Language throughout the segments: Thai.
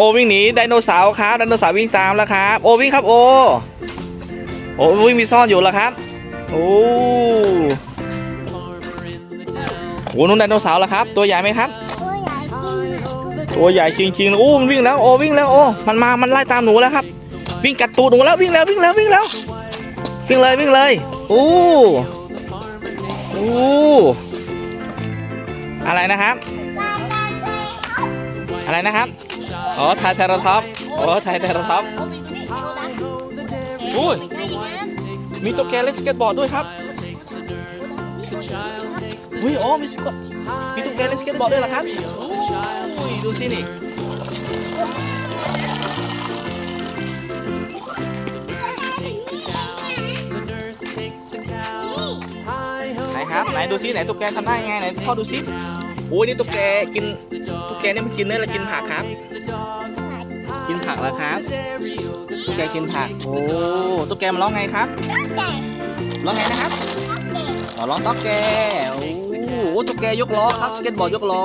โอวิ่งหนีไดโนเสาร์ครับไดโนเสาร์วิ่งตามแล้วครับโอวิ่งครับโอโอวิ่งมีซ่อนอยู่แล้วครับโอ้โหนุ่นไดโนเสาร์แล้วครับ ตัวใหญ่ไหมครับ ตัวใหญ่จริงจริงๆโอ้มันวิ่งแล้วโอวิ่งแล้วโอ้มันมามันไล่ตามหนูแล้วครับ วิ่งกัดตูดหนูแล้ววิ่งแล้ววิ่งแล้ววิ่งแล้ววิ่งเลยวิ่งเลยโอ้โอ้อะไรนะครับอะไรนะครับ อ๋อไทยเทราท็อปอ๋อไทยเทราท็อปโอ้มีตัวนี้โชว์ดังอุ้ยไม่ใช่อย่างนั้นมีตัวแกเล่นสเก็ตบอร์ดด้วยครับอุ้ยอ๋อมีสเก็ตมีตัวแกเล่นสเก็ตบอร์ดด้วยเหรอครับอุ้ยดูสินี่ไหนครับไหนดูสิไหนตุ๊กแกทำได้ไงไหนพ่อดูสิ โอ้ยนี่ตุ๊กแกกินตุ๊กแกนี่มันกินเนื้อหรือกินผักครับ กินผักแล้วครับตุ๊กแกกินผัก โอ้ตุ๊กแกมันร้องไงครับร้องไงนะครับอ๋อร้องต๊อกแกโอ้ตุ๊กแกยกล้อครับสเก็ตบอร์ดยกล้อ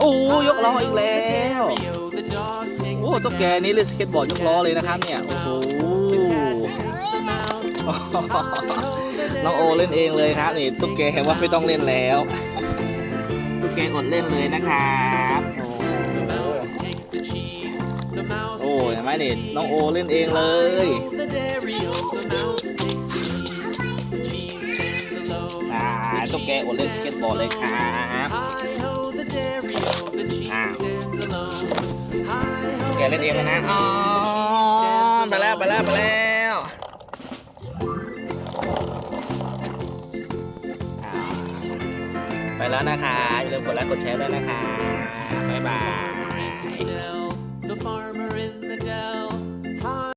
โอ้ยกล้ออีกแล้วโอ้ตุ๊กแกนี่เล่นสเก็ตบอร์ดยกล้อเลยนะครับเนี่ยโอ้โหน้องโอเล่นเองเลยครับนี่ตุ๊กแกว่าไม่ต้องเล่นแล้ว ตุ๊กแกอดเล่นเลยนะครับโอ้โหโอ้เห็นไหมนี่น้องโอเล่นเองเลยอ่าตุ๊กแกอดเล่นสเก็ตบอร์ดเลยครับอ้าตุ๊กแกเล่นเองแล้วนะอ๋อไปแล้วไปแล้วไปแล้ว ไปแล้วนะคะอย่าลืมกดไลค์กดแชร์ด้วยนะคะบ๊ายบาย